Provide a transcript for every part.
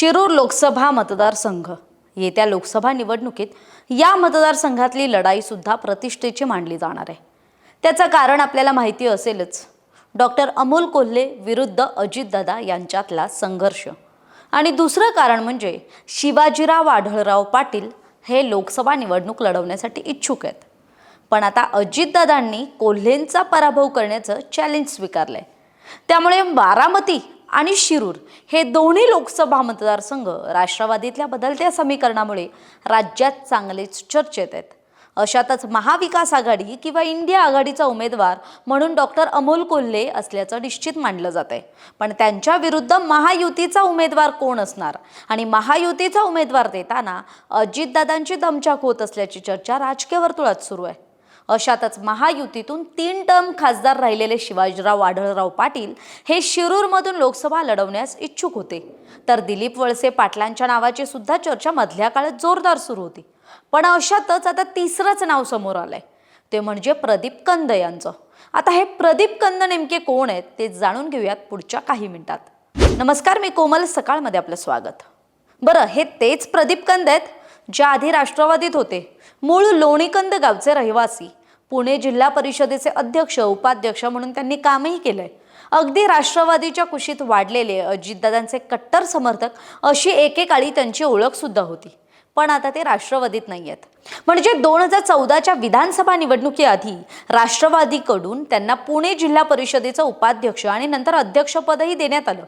शिरूर लोकसभा मतदारसंघ येत्या लोकसभा निवडणुकीत या मतदारसंघातली लढाईसुद्धा प्रतिष्ठेची मानली जाणार आहे. त्याचं कारण आपल्याला माहिती असेलच. डॉक्टर अमोल कोल्हे विरुद्ध अजितदादा यांच्यातला संघर्ष. आणि दुसरं कारण म्हणजे शिवाजीराव आढळराव पाटील हे लोकसभा निवडणूक लढवण्यासाठी इच्छुक आहेत. पण आता अजितदादांनी कोल्हेंचा पराभव करण्याचं चॅलेंज स्वीकारलं आहे त्यामुळे बारामती आणि शिरूर हे दोन्ही लोकसभा मतदारसंघ राष्ट्रवादीतल्या बदलत्या समीकरणामुळे राज्यात चांगलेच चर्चेत आहेत. अशातच महाविकास आघाडी किंवा इंडिया आघाडीचा उमेदवार म्हणून डॉक्टर अमोल कोल्हे असल्याचं निश्चित मानलं जात आहे पण त्यांच्या विरुद्ध महायुतीचा उमेदवार कोण असणार आणि महायुतीचा उमेदवार देताना अजितदादांची दमछाक होत असल्याची चर्चा राजकीय वर्तुळात सुरू आहे. अशातच महायुतीतून तीन टर्म खासदार राहिलेले शिवाजीराव आढळराव पाटील हे शिरूरमधून लोकसभा लढवण्यास इच्छुक होते. तर दिलीप वळसे पाटलांच्या नावाची सुद्धा चर्चा मधल्या काळात जोरदार सुरू होती. पण अशातच आता तिसरंच नाव समोर आलंय. ते म्हणजे प्रदीप कंद यांचं. आता हे प्रदीप कंद नेमके कोण आहेत ते जाणून घेऊयात पुढच्या काही मिनिटात. नमस्कार मी कोमल. सकाळमध्ये आपलं स्वागत. बरं हे तेच प्रदीप कंद आहेत? ज्या आधी राष्ट्रवादीत होते. मूळ लोणीकंद गावचे रहिवासी. पुणे जिल्हा परिषदेचे अध्यक्ष उपाध्यक्ष म्हणून त्यांनी कामही केलंय. अगदी राष्ट्रवादीच्या कुशीत वाढलेले अजितदादांचे कट्टर समर्थक अशी एकेकाळी त्यांची ओळख सुद्धा होती. पण आता ते राष्ट्रवादीत नाही आहेत म्हणजे दोन हजार चौदाच्या विधानसभा निवडणुकीआधी राष्ट्रवादीकडून त्यांना पुणे जिल्हा परिषदेचं उपाध्यक्ष आणि नंतर अध्यक्षपदही देण्यात आलं.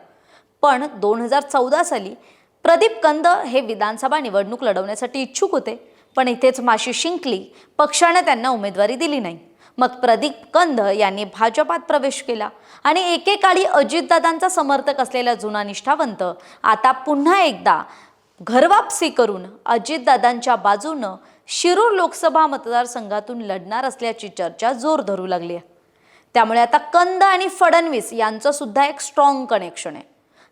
पण दोन हजार चौदा साली प्रदीप कंद हे विधानसभा निवडणूक लढवण्यासाठी इच्छुक होते. पण इथेच माशी शिंकली. पक्षाने त्यांना उमेदवारी दिली नाही. मग प्रदीप कंद यांनी भाजपात प्रवेश केला आणि एकेकाळी अजितदादांचा समर्थक असलेला जुना निष्ठावंत आता पुन्हा एकदा घरवापसी करून अजितदादांच्या बाजूनं शिरूर लोकसभा मतदारसंघातून लढणार असल्याची चर्चा जोर धरू लागली आहे. त्यामुळे आता कंद आणि फडणवीस यांचं सुद्धा एक स्ट्रॉंग कनेक्शन आहे.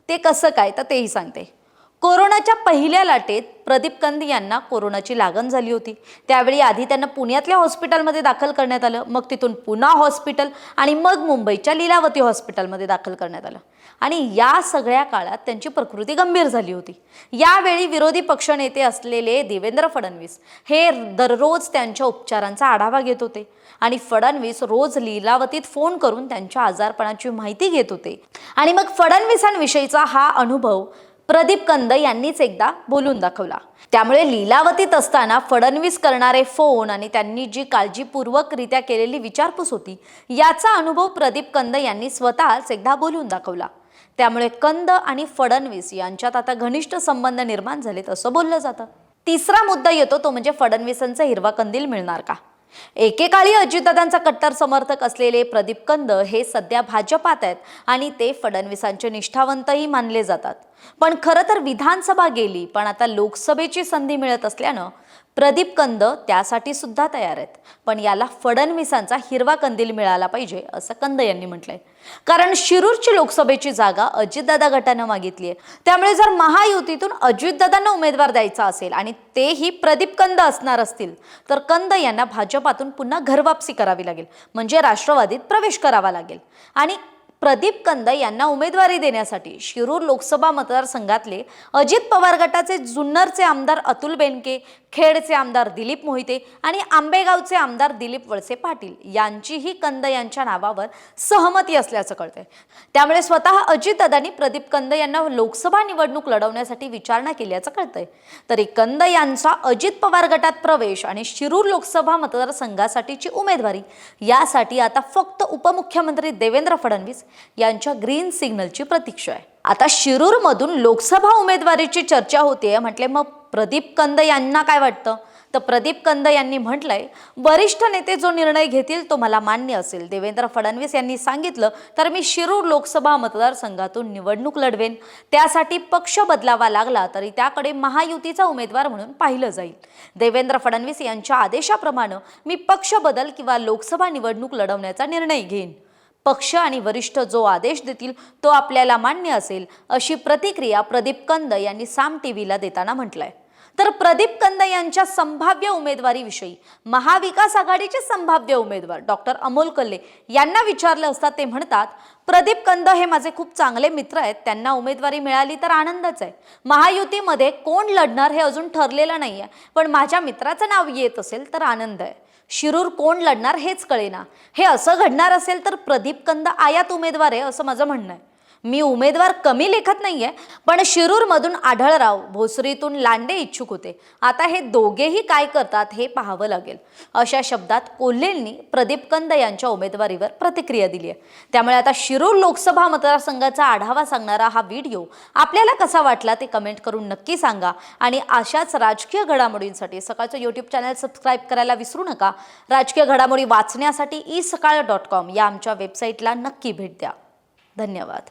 ते कसं काय तर तेही सांगते. कोरोनाच्या पहिल्या लाटेत प्रदीप कंद यांना कोरोनाची लागण झाली होती. त्यावेळी आधी त्यांना पुण्यातल्या हॉस्पिटलमध्ये दाखल करण्यात आलं मग तिथून पुन्हा हॉस्पिटल आणि मग मुंबईच्या लीलावती हॉस्पिटलमध्ये दाखल करण्यात आलं. आणि या सगळ्या काळात त्यांची प्रकृती गंभीर झाली होती. यावेळी विरोधी पक्षनेते असलेले देवेंद्र फडणवीस हे दररोज त्यांच्या उपचारांचा आढावा घेत होते. आणि फडणवीस रोज लीलावतीत फोन करून त्यांच्या आजारपणाची माहिती घेत होते. आणि मग फडणवीसांविषयीचा हा अनुभव प्रदीप कंद यांनीच एकदा बोलून दाखवला. त्यामुळे लीलावतीत असताना फडणवीस करणारे फोन आणि त्यांनी जी काळजीपूर्वकरित्या केलेली विचारपूस होती याचा अनुभव प्रदीप कंद यांनी स्वतःच एकदा बोलून दाखवला. त्यामुळे कंद आणि फडणवीस यांच्यात आता घनिष्ठ संबंध निर्माण झालेत असं बोललं जातं. तिसरा मुद्दा येतो तो म्हणजे फडणवीसांचा हिरवा कंदील मिळणार का? एकेकाळी अजितदादांचा कट्टर समर्थक असलेले प्रदीप कंद हे सध्या भाजपात आहेत आणि ते फडणवीसांचे निष्ठावंतही मानले जातात. पण खरं तर विधानसभा गेली पण आता लोकसभेची संधी मिळत असल्यानं प्रदीप कंद त्यासाठी सुद्धा तयार आहेत. पण याला फडणवीसांचा हिरवा कंदील मिळाला पाहिजे असं कंद यांनी म्हटलंय. कारण शिरूरची लोकसभेची जागा अजितदादा गटानं मागितली आहे. त्यामुळे जर महायुतीतून अजितदादांना उमेदवार द्यायचा असेल आणि तेही प्रदीप कंद असणार असतील तर कंद यांना भाजपातून पुन्हा घरवापसी करावी लागेल. म्हणजे राष्ट्रवादीत प्रवेश करावा लागेल. आणि प्रदीप कंद यांना उमेदवारी देण्यासाठी शिरूर लोकसभा मतदारसंघातले अजित पवार गटाचे जुन्नरचे आमदार अतुल बेनके खेडचे आमदार दिलीप मोहिते आणि आंबेगावचे आमदार दिलीप वळसे पाटील यांचीही कंद यांच्या नावावर सहमती असल्याचं कळतंय. त्यामुळे स्वतः अजितदादांनी प्रदीप कंद यांना लोकसभा निवडणूक लढवण्यासाठी विचारणा केल्याचं कळतंय. तरी कंद यांचा अजित पवार गटात प्रवेश आणि शिरूर लोकसभा मतदारसंघासाठीची उमेदवारी यासाठी आता फक्त उपमुख्यमंत्री देवेंद्र फडणवीस यांच्या ग्रीन सिग्नलची प्रतीक्षा आहे. आता शिरूरमधून लोकसभा उमेदवारीची चर्चा होते म्हटले मग प्रदीप कंद यांना काय वाटतं? तर प्रदीप कंद यांनी म्हटलंय वरिष्ठ नेते जो निर्णय घेतील तो मला मान्य असेल. देवेंद्र फडणवीस यांनी सांगितलं तर मी शिरूर लोकसभा मतदारसंघातून निवडणूक लढवेन. त्यासाठी पक्ष बदलावा लागला तरी त्याकडे महायुतीचा उमेदवार म्हणून पाहिलं जाईल. देवेंद्र फडणवीस यांच्या आदेशाप्रमाणे मी पक्ष बदल किंवा लोकसभा निवडणूक लढवण्याचा निर्णय घेईन. पक्ष आणि वरिष्ठ जो आदेश देतील तो आपल्याला मान्य असेल अशी प्रतिक्रिया प्रदीप कंद यांनी साम टीव्हीला देताना म्हटलंय. तर प्रदीप कंद यांच्या संभाव्य उमेदवारीविषयी महाविकास आघाडीचे संभाव्य उमेदवार डॉक्टर अमोल कल्ले यांना विचारलं असता ते म्हणतात प्रदीप कंद हे माझे खूप चांगले मित्र आहेत त्यांना उमेदवारी मिळाली तर आनंदच आहे. महायुतीमध्ये कोण लढणार हे अजून ठरलेलं नाहीये पण माझ्या मित्राचं नाव येत असेल तर आनंद आहे. शिरूर कोण लढणार हेच कळेना. हे असं घडणार असेल तर प्रदीप कंद आयात उमेदवार आहे असं माझं म्हणणं आहे. मी उमेदवार कमी लेखत नाहीये पण शिरूरमधून आढळराव भोसरीतून लांडे इच्छुक होते. आता हे दोघेही काय करतात हे पाहावं लागेल. अशा शब्दात कोल्हेंनी प्रदीप कंद यांच्या उमेदवारीवर प्रतिक्रिया दिली आहे. त्यामुळे आता शिरूर लोकसभा मतदारसंघाचा आढावा सांगणारा हा व्हिडिओ आपल्याला कसा वाटला ते कमेंट करून नक्की सांगा आणि अशाच राजकीय घडामोडींसाठी सकाळचं यूट्यूब चॅनल सबस्क्राईब करायला विसरू नका. राजकीय घडामोडी वाचण्यासाठी ई सकाळ डॉट कॉम या आमच्या वेबसाईटला नक्की भेट द्या. धन्यवाद.